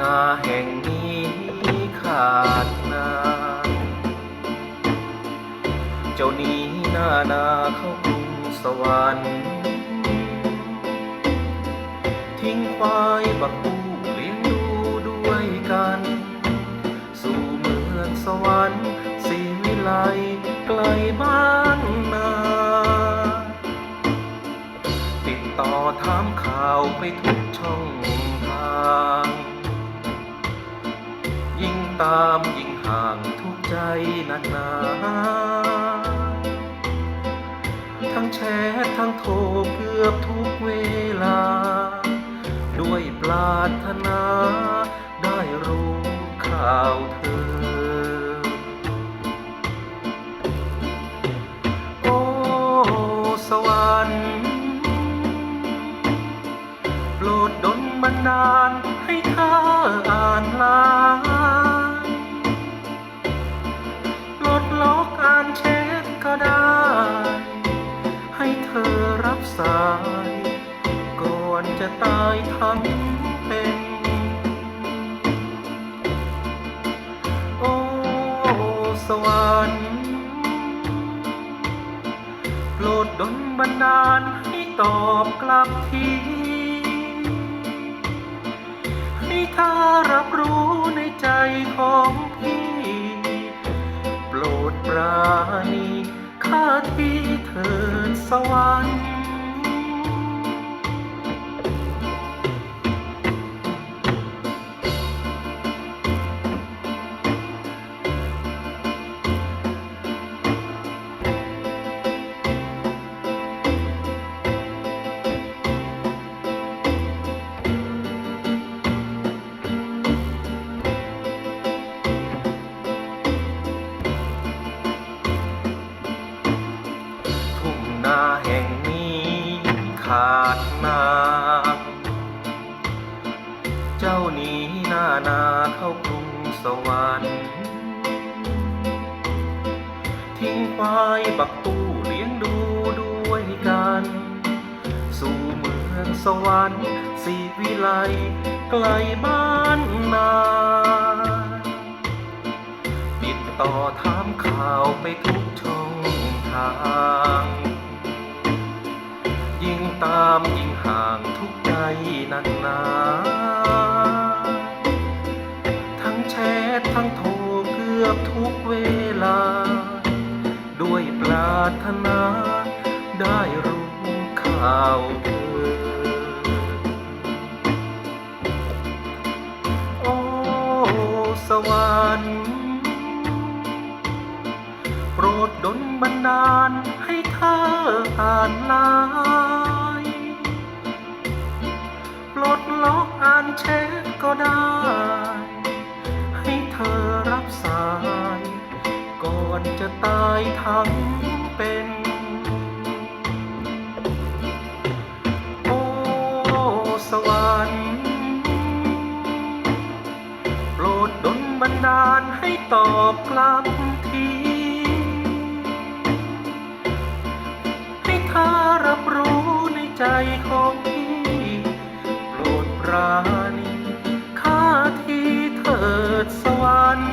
นาแห่งนี้ขาดนาเจ้านี้นานาเข้ากรุงสวรรค์ทิ้งควายบักบูเลี้ยงดูด้วยกัน สู่เมืองสวรรค์สีวิไลไกลบ้านนา ติดต่อถามข่าวไปทุกช่องทาง ตามยิ่งห่างทุกใจนักหนา ทั้งแชททั้งโทรเกือบทุกเวลา ด้วยปรารถนา ได้รู้ข่าวเธอ โอ้สวรรค์โปรดดลบันดาลให้เธออ่านลน์ป ลดล็อกอ่านแชทก็ได้ ให้เธอรับสายก่อนจะตายทั้งเป็น โอ้สวรรค์โปรดดลบันดาลให้ตอบกลับทีให้เธอรับรู้ในใจของพี่ รดปราณีข้าที่เถิดสวรรค์าดน้ำเจ้าหนี้หน้านาเข้ากรุงสวรรค์ทิ้งควายบักตู้เลี้ยงดูด้วยกัน สู่เมืองสวรรค์สีวิไลไกลบ้านนาติดต่อถามข่าวไปทุกช่องทาง ตามยิ่งห่างทุกใจนักหนา ทั้งแชททั้งโทรเกือบทุกเวลา ด้วยปรารถนา ได้รู้ข่าวเธอโอ้สวรรค์โปรดดลบันดาลให้เธออ่านลน์ ล็อกอ่านแชทก็ได้ ให้เธอรับสาย ก่อนจะตายทั้งเป็น โอ้ สวรรค์โปรดดลบันดาลให้ตอบกลับ ราณีข้าที่เถิดสวรรค์